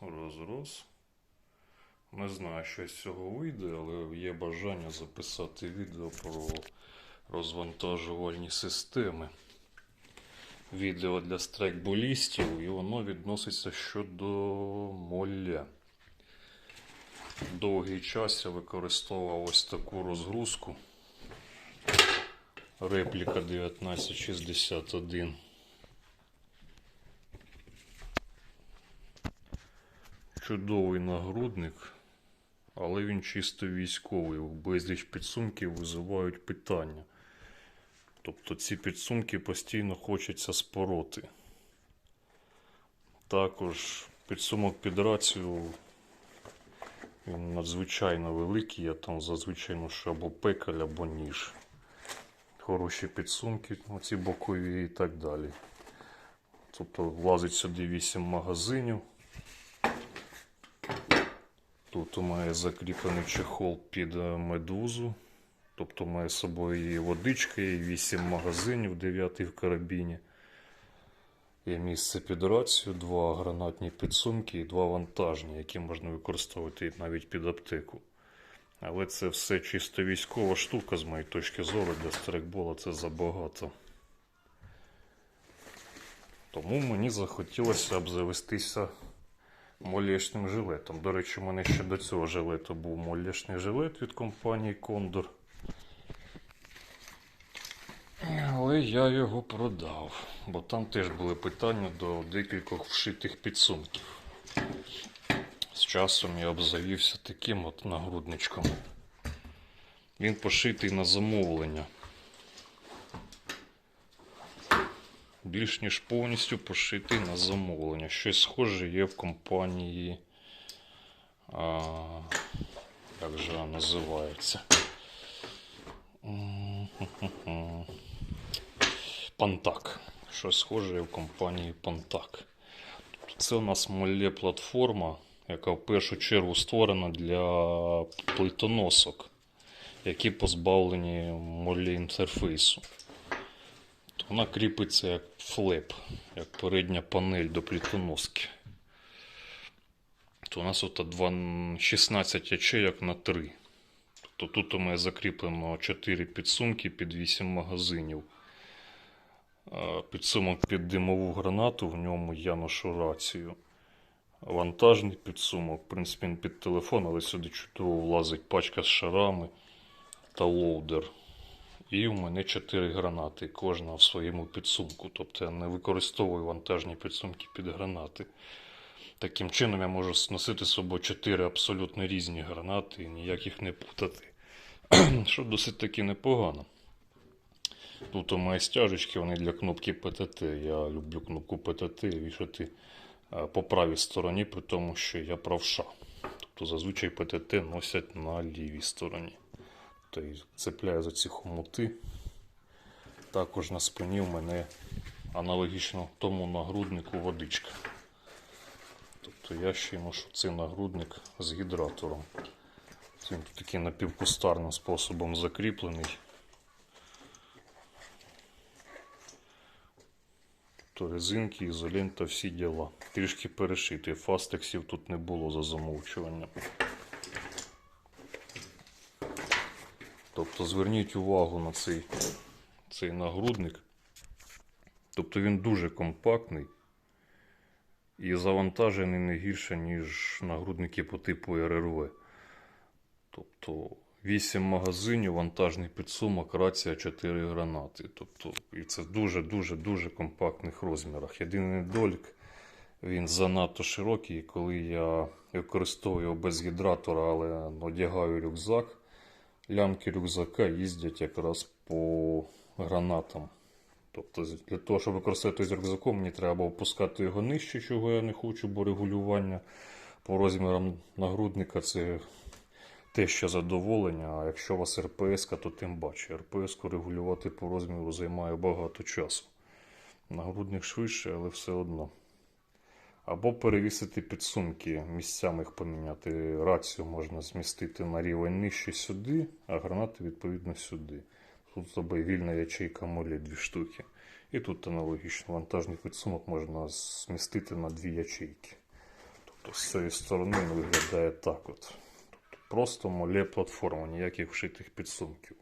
Розрос. Не знаю, що з цього вийде, але є бажання записати відео про розвантажувальні системи. Відео для страйкболістів, і воно відноситься щодо молля. Довгий час я використовував ось таку розгрузку. Репліка 1961. Чудовий нагрудник, але він чисто військовий. Безліч підсумків визивають питання. Тобто ці підсумки постійно хочеться спороти. Також підсумок під рацію він надзвичайно великий. Я там зазвичай ношу або пекаль, або ніж. Хороші підсумки, оці бокові і так далі. Тобто влазить сюди 8 магазинів. Тут мене закріплений чехол під е, медузу. Тобто має з собою і водичка, і 8 магазинів, 9 в карабіні. Є місце під рацію, два гранатні підсумки і два вантажні, які можна використовувати навіть під аптеку. Але це все чисто військова штука, з моєї точки зору, для стрейкбола це забагато. Тому мені захотілося обзавестися молєшним жилетом. До речі, у мене ще до цього жилету був молєшний жилет від компанії Condor. Але я його продав, бо там теж були питання до декількох вшитих підсумків. З часом я обзавівся таким от нагрудничком. Він пошитий на замовлення. Більш ніж повністю пошитий на замовлення. Щось схоже є в компанії. А, як же вона називається? Пантак. Щось схоже є в компанії Пантак. Це у нас молє платформа, яка в першу чергу створена для плитоносок, які позбавлені молі інтерфейсу. Вона кріпиться як флеп, як передня панель до плитоноски. То у нас от два 16 ячеек на 3. Тобто тут у мене закріплено 4 підсумки під 8 магазинів. Підсумок під димову гранату, в ньому я ношу рацію. Вантажний підсумок, в принципі, він під телефон, але сюди чудово влазить пачка з шарами та лоудер. І у мене 4 гранати, кожна в своєму підсумку. Тобто я не використовую вантажні підсумки під гранати. Таким чином я можу носити з собою 4 абсолютно різні гранати і ніяк їх не путати. Що досить таки непогано. Тут у мене стяжечки, вони для кнопки ПТТ. Я люблю кнопку ПТТ вішати е, по правій стороні, при тому, що я правша. Тобто зазвичай ПТТ носять на лівій стороні. Тобто цепляю за ці хомути. Також на спині у мене аналогічно тому нагруднику водичка. Тобто я ще й ношу цей нагрудник з гідратором. Він тут такий напівкустарним способом закріплений. То резинки, ізолента, всі діла. Трішки перешитий. Фастексів тут не було за замовчуванням. Тобто зверніть увагу на цей, цей нагрудник. Тобто він дуже компактний і завантажений не гірше, ніж нагрудники по типу РРВ. Тобто 8 магазинів, вантажний підсумок, рація 4 гранати. Тобто, і це дуже-дуже дуже компактних розмірах. Єдиний недолік, він занадто широкий, коли я використовую без гідратора, але одягаю рюкзак, лямки рюкзака їздять якраз по гранатам. Тобто, для того, щоб використовувати з рюкзаком, мені треба опускати його нижче, чого я не хочу, бо регулювання по розмірам нагрудника це те, що задоволення. А якщо у вас РПС, то тим паче. РПС регулювати по розміру займає багато часу. Нагрудник швидше, але все одно. Або перевісити підсумки, місцями їх поміняти. Рацію можна змістити на рівень нижче сюди, а гранати відповідно сюди. Тут з вільна ячейка молі дві штуки. І тут аналогічно вантажний підсумок можна змістити на дві ячейки. Тобто з цієї сторони виглядає так от. Тобто просто моле платформа, ніяких вшитих підсумків.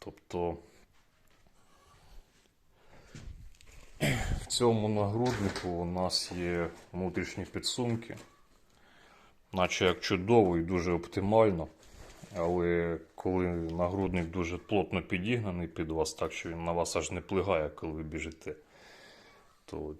Тобто цьому нагруднику у нас є внутрішні підсумки, наче як чудово і дуже оптимально. Але коли нагрудник дуже плотно підігнаний під вас, так що він на вас аж не плигає, коли ви біжите, то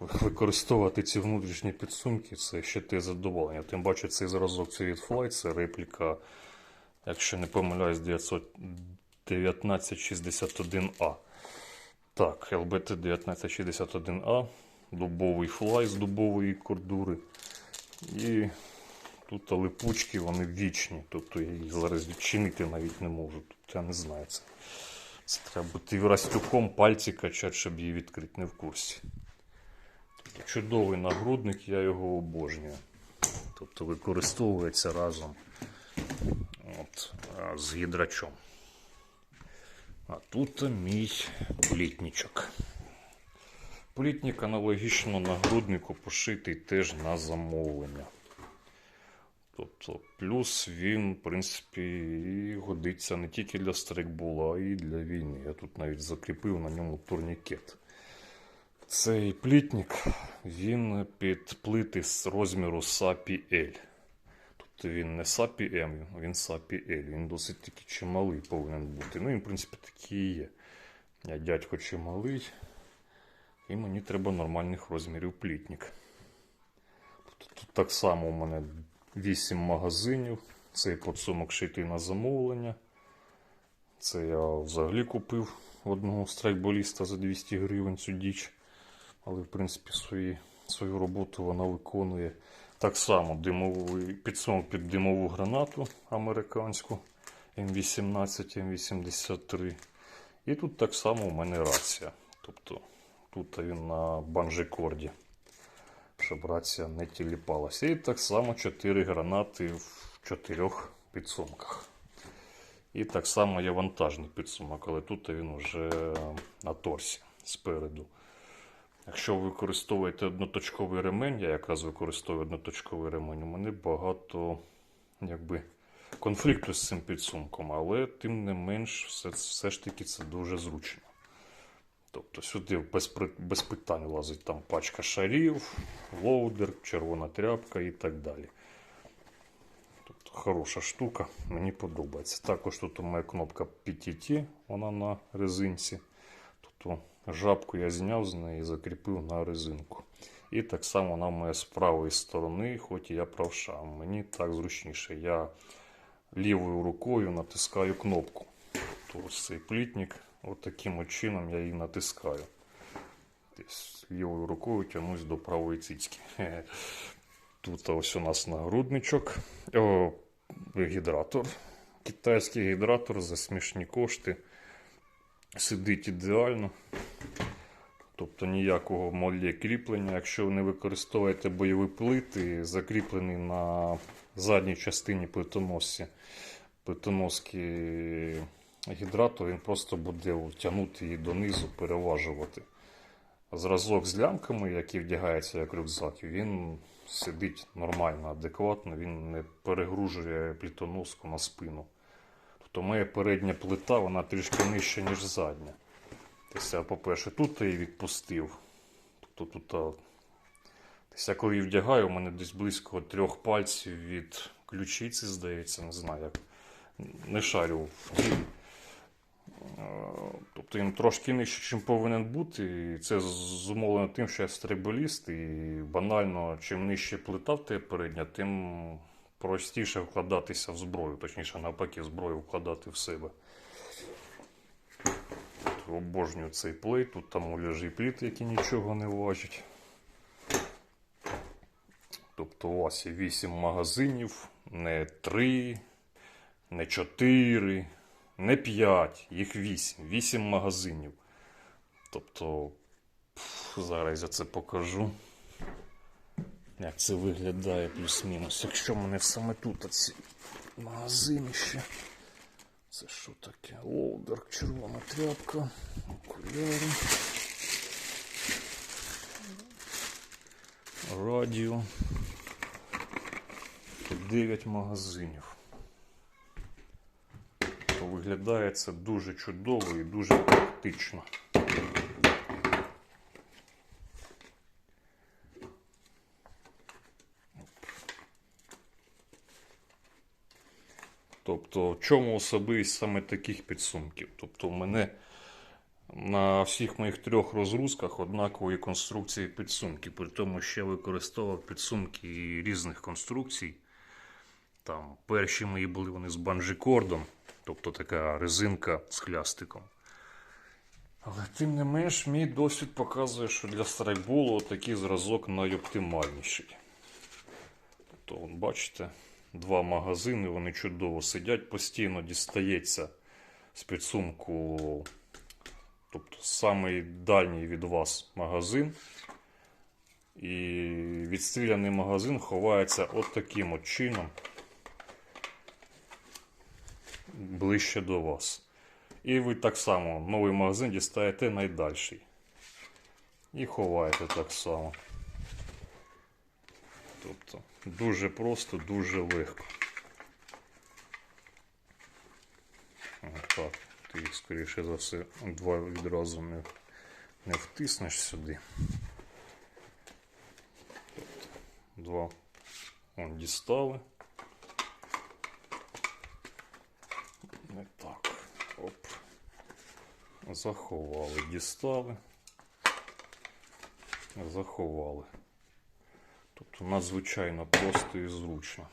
використовувати ці внутрішні підсумки це ще те задоволення. Тим паче цей зразок це від Flight, це репліка, якщо не помиляюсь, 900 1961А. Так, ЛБТ 1961А, дубовий флай з дубової кордури. І тут липучки, вони вічні. Тобто я їх зараз відчинити навіть не можу. Тут я не знаю це. Це треба бути врастюком пальці качати, щоб її відкрити, не в курсі. Тобто чудовий нагрудник, я його обожнюю. Тобто використовується разом от, з гідрачом. А тут мій плітничок. Плітник аналогічно нагруднику пошитий теж на замовлення. Тобто, плюс він, в принципі, годиться не тільки для страйкбола, а й для війни. Я тут навіть закріпив на ньому турнікет. Цей плітник, він під плити з розміру SAPI L. Він не SAPI M, він SAPI L. Він досить таки чималий повинен бути. Ну, він, в принципі, такий і є. Я дядько чималий. І мені треба нормальних розмірів плітник. Тут так само у мене 8 магазинів. Цей подсумок шитий на замовлення. Це я взагалі купив одного страйкболіста за 200 гривень цю діч. Але, в принципі, свої, свою роботу вона виконує. Так само димовий, підсумок під димову гранату американську М18, М83. І тут так само у мене рація. Тобто тут він на банжикорді, щоб рація не тіліпалася. І так само 4 гранати в 4 підсумках. І так само є вантажний підсумок, але тут він вже на торсі спереду. Якщо ви використовуєте одноточковий ремень, я якраз використовую одноточковий ремень, у мене багато якби, конфлікту з цим підсумком, але тим не менш, все, все ж таки це дуже зручно. Тобто сюди без, без питань лазить там пачка шарів, лоудер, червона тряпка і так далі. Тобто хороша штука, мені подобається. Також тут у мене кнопка PTT, вона на резинці. Тобто жабку я зняв з неї і закріпив на резинку. І так само вона в з правої сторони, хоч і я правша. Мені так зручніше. Я лівою рукою натискаю кнопку. Ось цей плітник, от чином я її натискаю. Тобто лівою рукою тягнусь до правої цицьки. Тут ось у нас нагрудничок. О, гідратор. Китайський гідратор за смішні кошти. Сидить ідеально. Тобто ніякого молє кріплення. Якщо ви не використовуєте бойові плити, закріплений на задній частині плитоносці, плитоноски гідратор, він просто буде тягнути її донизу, переважувати. Зразок з лямками, який вдягається як рюкзак, він сидить нормально, адекватно, він не перегружує плітоноску на спину. Тобто моя передня плита вона трішки нижча, ніж задня. Тобто, я, по-перше, тут її відпустив. Тобто тут, а, тобто, я коли її вдягаю, у мене десь близько трьох пальців від ключиці, здається, не знаю як. Не шарю Тобто він трошки нижче, ніж повинен бути. І це зумовлено тим, що я стриболіст, і банально, чим нижче плита в тебе передня, тим простіше вкладатися в зброю, точніше, навпаки, зброю вкладати в себе. Обожнюю цей плей, тут там муляжі пліт, які нічого не важать. Тобто у вас є 8 магазинів, не 3, не 4, не 5, їх 8. 8 магазинів. Тобто, зараз я це покажу. Як це виглядає плюс-мінус. Якщо мене саме тут ці магазини ще. Це що таке? Лоудер, червона тряпка, окуляри. Радіо. 9 магазинів. Виглядає це дуже чудово і дуже практично. Тобто, в чому особливість саме таких підсумків? Тобто, мене на всіх моїх трьох розгрузках однакові конструкції підсумки. При тому ще використовував підсумки різних конструкцій. Там перші мої були вони з банджикордом, тобто така резинка з хлястиком. Але тим не менш, мій досвід показує, що для страйкболу такий зразок найоптимальніший. Тобто, бачите, два магазини, вони чудово сидять, постійно дістається з підсумку, тобто самий дальній від вас магазин. І відстріляний магазин ховається от таким от чином ближче до вас. І ви так само новий магазин дістаєте найдальший. І ховаєте так само. Тобто дуже просто, дуже легко. Так, ти їх, скоріше за все, два відразу не, не втиснеш сюди. Тобто, два он дістали. Не так. Оп. Заховали, дістали. Заховали. Надзвичайно просто і зручно.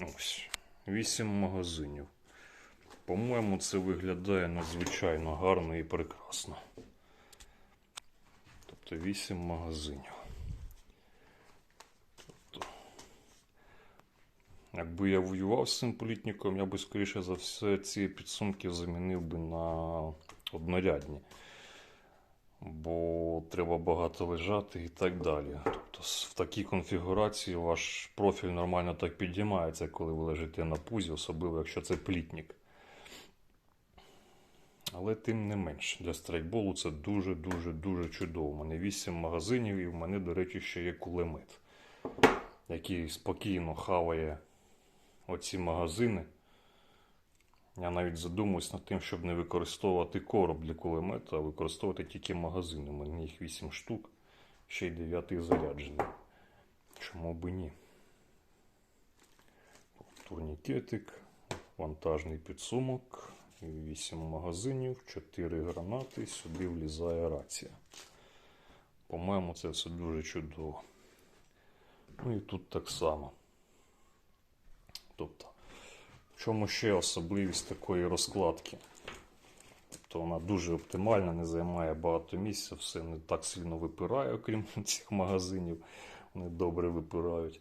Ось. Вісім магазинів. По-моєму, це виглядає надзвичайно гарно і прекрасно. Тобто вісім магазинів. Тобто, якби я воював з цим політником, я би скоріше за все ці підсумки замінив би на однорядні. Бо треба багато лежати і так далі. В такій конфігурації ваш профіль нормально так підіймається, коли ви лежите на пузі, особливо якщо це плітник. Але тим не менш, для страйкболу це дуже-дуже дуже чудово. У мене 8 магазинів і в мене, до речі, ще є кулемет, який спокійно хаває оці магазини. Я навіть задумуюсь над тим, щоб не використовувати короб для кулемета, а використовувати тільки магазини. У мене їх 8 штук, ще й 9 заряджений. Чому би ні? Турнікетик, вантажний підсумок, 8 магазинів, 4 гранати, сюди влізає рація. По-моєму, це все дуже чудово. Ну і тут так само. Тобто, в чому ще особливість такої розкладки? Тобто вона дуже оптимальна, не займає багато місця, все не так сильно випирає, окрім цих магазинів. Вони добре випирають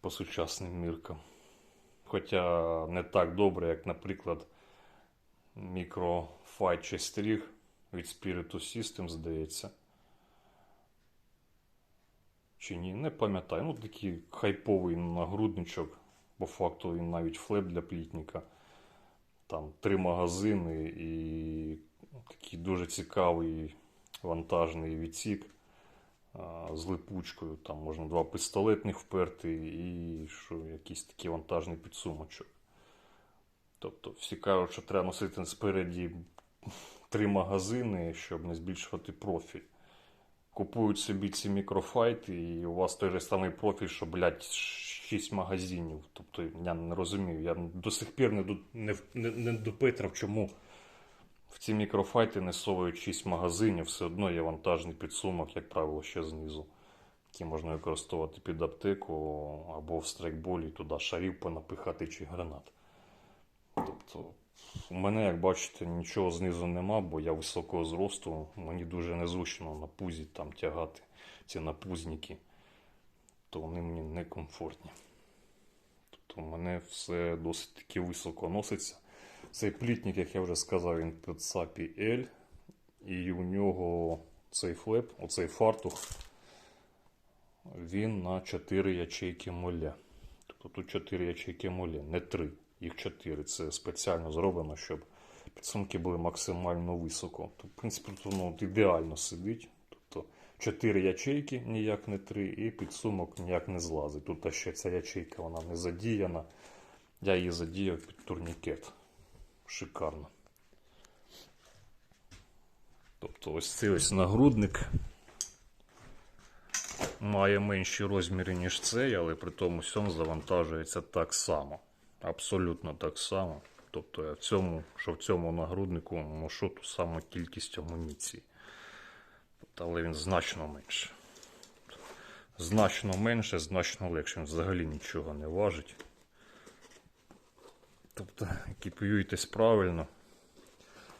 по сучасним міркам. Хоча не так добре, як, наприклад, мікрофайт чи стріг від Spiritus System, здається. Чи ні, не пам'ятаю. Ну, такий хайповий нагрудничок. По факту він навіть флеп для плітника. Там три магазини і дуже цікавий вантажний відсік з липучкою. Там можна два пістолетних вперти і що, якийсь такий вантажний підсумочок. Тобто всі кажуть, що треба носити спереді три магазини, щоб не збільшувати профіль. Купують собі ці мікрофайти, і у вас той же самий профіль, що, блядь, 6 магазинів. Тобто я не розумію. Я до сих пір не, не, не, не допитрав, чому в ці мікрофайти не совують 6 магазинів, все одно є вантажний підсумок, як правило, ще знизу, який можна використовувати під аптеку або в страйкболі туди шарів понапихати чи гранат. Тобто, у мене, як бачите, нічого знизу нема, бо я високого зросту. Мені дуже незручно на пузі там тягати ці напузники. то вони мені не комфортні. Тобто у мене все досить таки високо носиться. Цей плітник, як я вже сказав, він під SAPI L. І у нього цей флеп, оцей фартух, він на 4 ячейки моле. Тобто тут 4 ячейки моле, не 3, їх 4. Це спеціально зроблено, щоб підсумки були максимально високо. То, в принципі, тут воно ідеально сидить. Тобто 4 ячейки, ніяк не 3, і підсумок ніяк не злазить. Тут ще ця ячейка вона не задіяна. Я її задіяв під турнікет. Шикарно. Тобто ось цей ось нагрудник має менші розміри, ніж цей, але при тому всьому завантажується так само. Абсолютно так само. Тобто я в цьому, що в цьому нагруднику ношу ту саму кількість амуніції. Але він значно менше. Значно менше, значно легше. Він взагалі нічого не важить. Тобто, екіпіюйтесь правильно.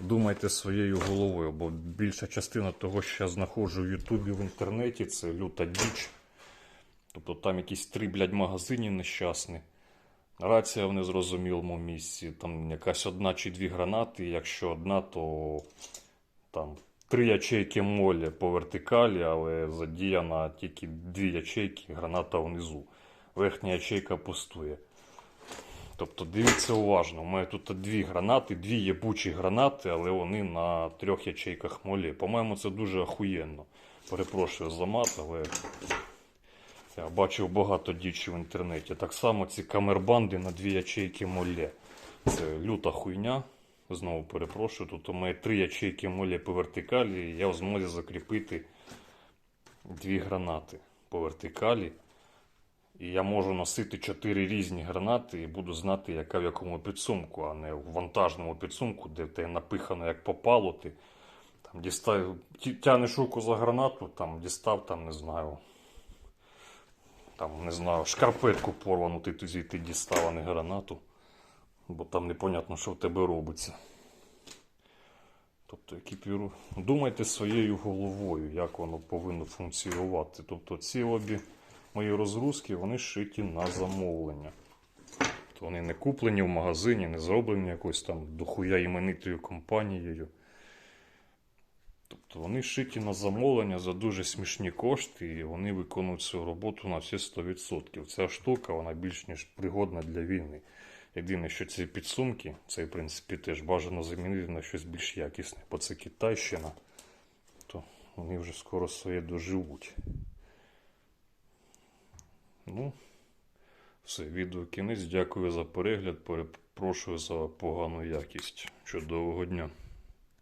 Думайте своєю головою, бо більша частина того, що я знаходжу в Ютубі в інтернеті, це люта діч. Тобто там якісь три, блядь, магазині нещасні. Рація в незрозумілому місці. Там якась одна чи дві гранати. Якщо одна, то там три ячейки молі по вертикалі, але задіяна тільки дві ячейки, граната внизу. Верхня ячейка пустує. Тобто дивіться уважно, у мене тут дві гранати, дві єбучі гранати, але вони на трьох ячейках молі. По-моєму, це дуже охуєнно. Перепрошую за мат, але я бачив багато дічі в інтернеті. Так само ці камербанди на дві ячейки молі. Це люта хуйня. Знову перепрошую. Тут у мене три ячейки молі по вертикалі, і я в змозі закріпити дві гранати по вертикалі. І я можу носити чотири різні гранати і буду знати, яка в якому підсумку, а не в вантажному підсумку, де тебе напихано як попало. Ти там дістав, тянеш руку за гранату, там дістав, там не знаю. Там, не знаю, шкарпетку порвану, ти звідти дістав, а не гранату. Бо там непонятно, що в тебе робиться. Тобто екіпіру. Думайте своєю головою, як воно повинно функціонувати. Тобто ці обі мої розгрузки вони шиті на замовлення. Тобто вони не куплені в магазині, не зроблені якоюсь там дохуя іменитою компанією. Тобто вони шиті на замовлення за дуже смішні кошти, і вони виконують свою роботу на всі 100%. Ця штука вона більш ніж пригодна для війни. Єдине, що ці підсумки, це в принципі теж бажано замінити на щось більш якісне, бо це Китайщина, то вони вже скоро своє доживуть. Ну, все, відео кінець. Дякую за перегляд. Перепрошую за погану якість. Чудового дня.